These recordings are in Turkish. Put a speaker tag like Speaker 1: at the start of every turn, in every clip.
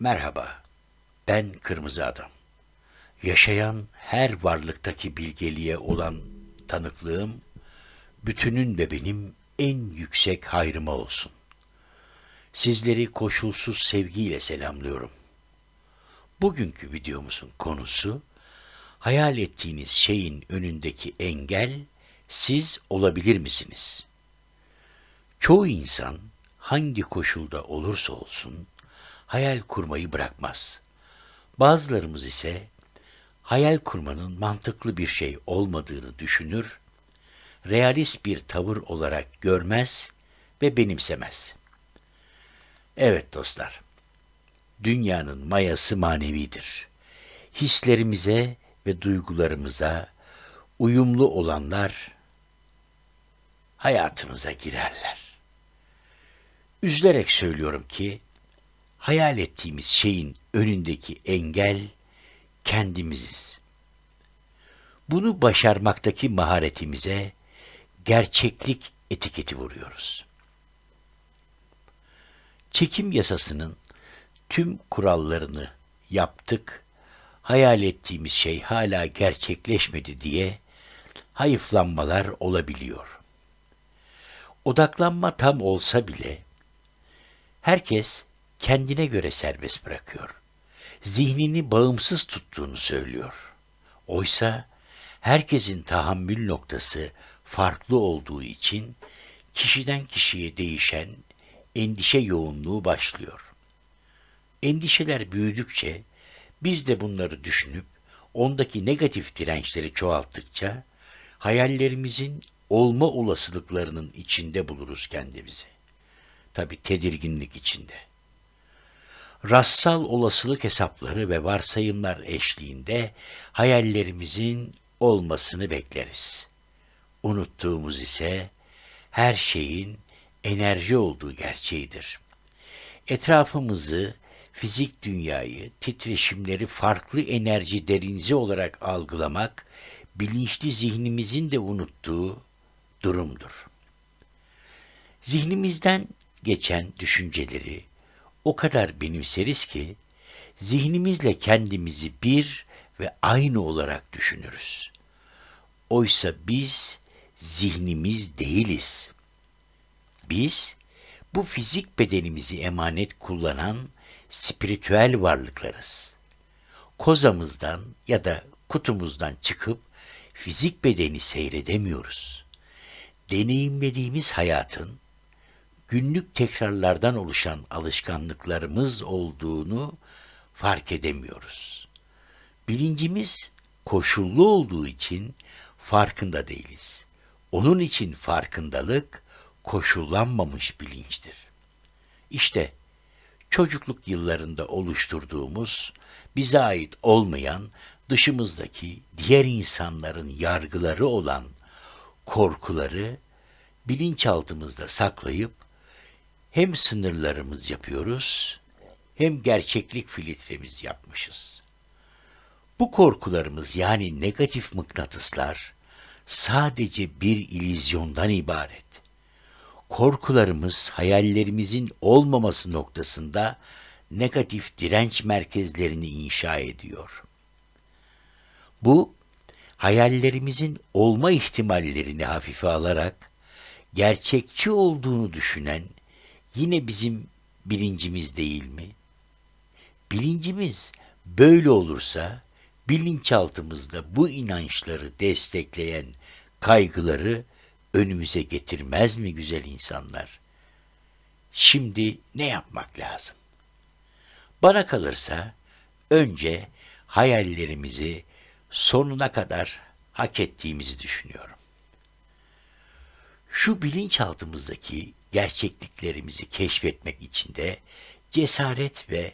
Speaker 1: Merhaba, ben Kırmızı Adam. Yaşayan her varlıktaki bilgeliğe olan tanıklığım, bütünün ve benim en yüksek hayrıma olsun. Sizleri koşulsuz sevgiyle selamlıyorum. Bugünkü videomuzun konusu, hayal ettiğiniz şeyin önündeki engel siz olabilir misiniz? Çoğu insan hangi koşulda olursa olsun hayal kurmayı bırakmaz. Bazılarımız ise hayal kurmanın mantıklı bir şey olmadığını düşünür, realist bir tavır olarak görmez ve benimsemez. Evet dostlar, dünyanın mayası manevidir. Hislerimize ve duygularımıza uyumlu olanlar hayatımıza girerler. Üzülerek söylüyorum ki hayal ettiğimiz şeyin önündeki engel kendimiziz. Bunu başarmaktaki maharetimize gerçeklik etiketi vuruyoruz. Çekim yasasının tüm kurallarını yaptık, hayal ettiğimiz şey hala gerçekleşmedi diye hayıflanmalar olabiliyor. Odaklanma tam olsa bile herkes kendine göre serbest bırakıyor. Zihnini bağımsız tuttuğunu söylüyor. Oysa herkesin tahammül noktası farklı olduğu için kişiden kişiye değişen endişe yoğunluğu başlıyor. Endişeler büyüdükçe biz de bunları düşünüp ondaki negatif dirençleri çoğalttıkça hayallerimizin olma olasılıklarının içinde buluruz kendimizi. Tabi tedirginlik içinde. Rassal olasılık hesapları ve varsayımlar eşliğinde hayallerimizin olmasını bekleriz. Unuttuğumuz ise her şeyin enerji olduğu gerçeğidir. Etrafımızı, fizik dünyayı, titreşimleri farklı enerji derinzi olarak algılamak, bilinçli zihnimizin de unuttuğu durumdur. Zihnimizden geçen düşünceleri o kadar benimseriz ki, zihnimizle kendimizi bir ve aynı olarak düşünürüz. Oysa biz zihnimiz değiliz. Biz bu fizik bedenimizi emanet kullanan spiritüel varlıklarız. Kozamızdan ya da kutumuzdan çıkıp fizik bedeni seyredemiyoruz. Deneyimlediğimiz hayatın günlük tekrarlardan oluşan alışkanlıklarımız olduğunu fark edemiyoruz. Bilincimiz koşullu olduğu için farkında değiliz. Onun için farkındalık koşullanmamış bilinçtir. İşte çocukluk yıllarında oluşturduğumuz, bize ait olmayan, dışımızdaki diğer insanların yargıları olan korkuları bilinçaltımızda saklayıp hem sınırlarımız yapıyoruz hem gerçeklik filtremiz yapmışız. Bu korkularımız yani negatif mıknatıslar sadece bir ilizyondan ibaret. Korkularımız hayallerimizin olmaması noktasında negatif direnç merkezlerini inşa ediyor. Bu hayallerimizin olma ihtimallerini hafife alarak gerçekçi olduğunu düşünen yine bizim bilincimiz değil mi? Bilincimiz böyle olursa bilinçaltımızda bu inançları destekleyen kaygıları önümüze getirmez mi güzel insanlar? Şimdi ne yapmak lazım? Bana kalırsa önce hayallerimizi sonuna kadar hak ettiğimizi düşünüyorum. Şu bilinçaltımızdaki gerçekliklerimizi keşfetmek için de cesaret ve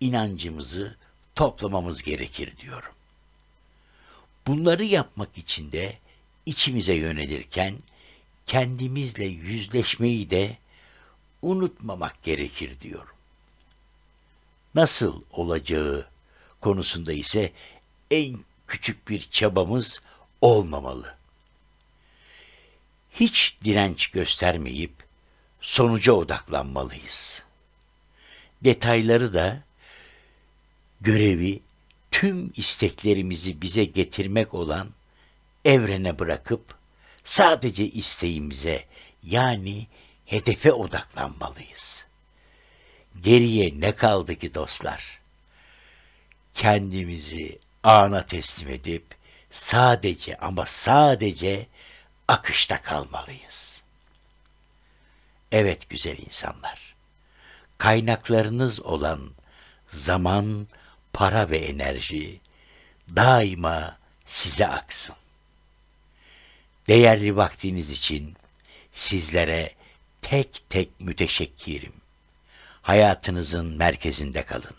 Speaker 1: inancımızı toplamamız gerekir diyorum. Bunları yapmak için de içimize yönelirken kendimizle yüzleşmeyi de unutmamak gerekir diyorum. Nasıl olacağı konusunda ise en küçük bir çabamız olmamalı. Hiç direnç göstermeyip sonuca odaklanmalıyız. Detayları da görevi tüm isteklerimizi bize getirmek olan evrene bırakıp sadece isteğimize yani hedefe odaklanmalıyız. Geriye ne kaldı ki dostlar? Kendimizi ana teslim edip sadece ama sadece akışta kalmalıyız. Evet güzel insanlar. Kaynaklarınız olan zaman, para ve enerji daima size aksın. Değerli vaktiniz için sizlere tek tek müteşekkirim. Hayatınızın merkezinde kalın.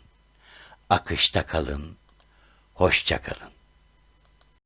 Speaker 1: Akışta kalın. Hoşça kalın.